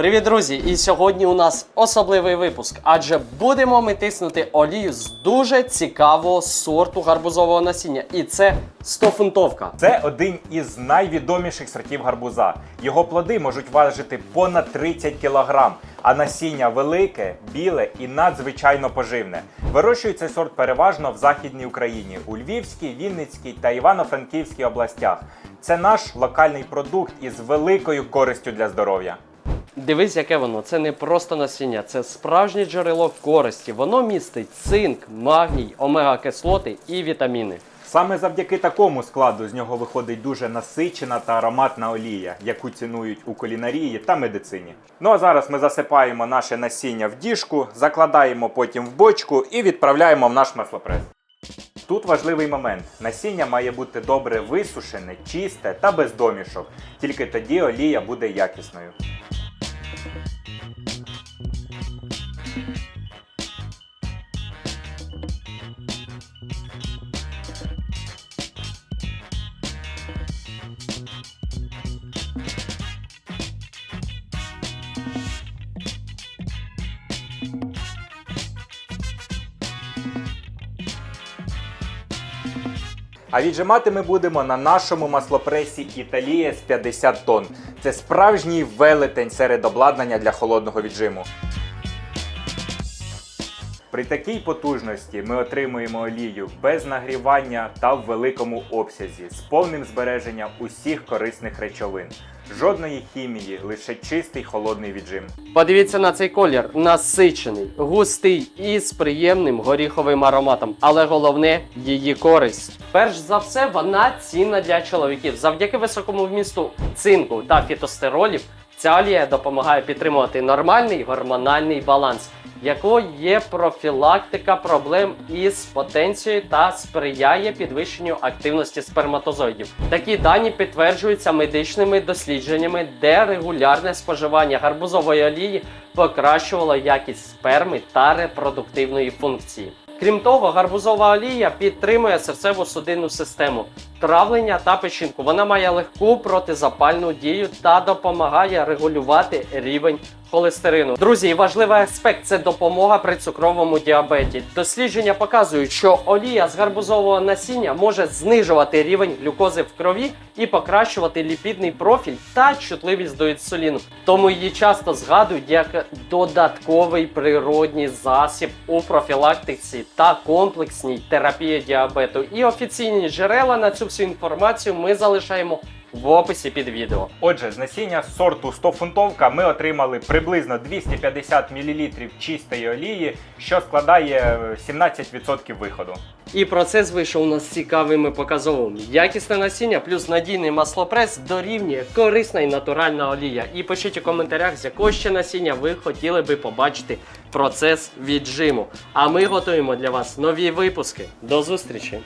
Привіт, друзі! І сьогодні у нас особливий випуск, адже будемо ми тиснути олію з дуже цікавого сорту гарбузового насіння. І це 100-фунтовка. Це один із найвідоміших сортів гарбуза. Його плоди можуть важити понад 30 кг, а насіння велике, біле і надзвичайно поживне. Вирощують цей сорт переважно в Західній Україні, у Львівській, Вінницькій та Івано-Франківській областях. Це наш локальний продукт із великою користю для здоров'я. Дивись, яке воно. Це не просто насіння, це справжнє джерело користі. Воно містить цинк, магній, омега-кислоти і вітаміни. Саме завдяки такому складу з нього виходить дуже насичена та ароматна олія, яку цінують у кулінарії та медицині. Ну а зараз ми засипаємо наше насіння в діжку, закладаємо потім в бочку і відправляємо в наш маслопрес. Тут важливий момент: насіння має бути добре висушене, чисте та без домішок. Тільки тоді олія буде якісною. Thank you. А віджимати ми будемо на нашому маслопресі Італія з 50 тонн. Це справжній велетень серед обладнання для холодного віджиму. При такій потужності ми отримуємо олію без нагрівання та в великому обсязі з повним збереженням усіх корисних речовин. Жодної хімії, лише чистий холодний віджим. Подивіться на цей колір. Насичений, густий і з приємним горіховим ароматом. Але головне її користь. Перш за все, вона цінна для чоловіків. Завдяки високому вмісту цинку та фітостеролів. Ця олія допомагає підтримувати нормальний гормональний баланс, якою є профілактика проблем із потенцією та сприяє підвищенню активності сперматозоїдів. Такі дані підтверджуються медичними дослідженнями, де регулярне споживання гарбузової олії покращувало якість сперми та репродуктивної функції. Крім того, гарбузова олія підтримує серцево-судинну систему, травлення та печінку. Вона має легку протизапальну дію та допомагає регулювати рівень холестерину. Друзі, і важливий аспект це допомога при цукровому діабеті. Дослідження показують, що олія з гарбузового насіння може знижувати рівень глюкози в крові і покращувати ліпідний профіль та чутливість до інсуліну. Тому її часто згадують як додатковий природній засіб у профілактиці та комплексній терапії діабету. І офіційні джерела на цю всю інформацію ми залишаємо в описі під відео. Отже, з насіння сорту 100 фунтовка ми отримали приблизно 250 мл чистої олії, що складає е, 17% виходу. І процес вийшов у нас цікавим і показовим. Якісне насіння плюс надійний маслопрес дорівнює корисна і натуральна олія. І пишіть у коментарях, з якого ще насіння ви хотіли би побачити процес віджиму. А ми готуємо для вас нові випуски. До зустрічі!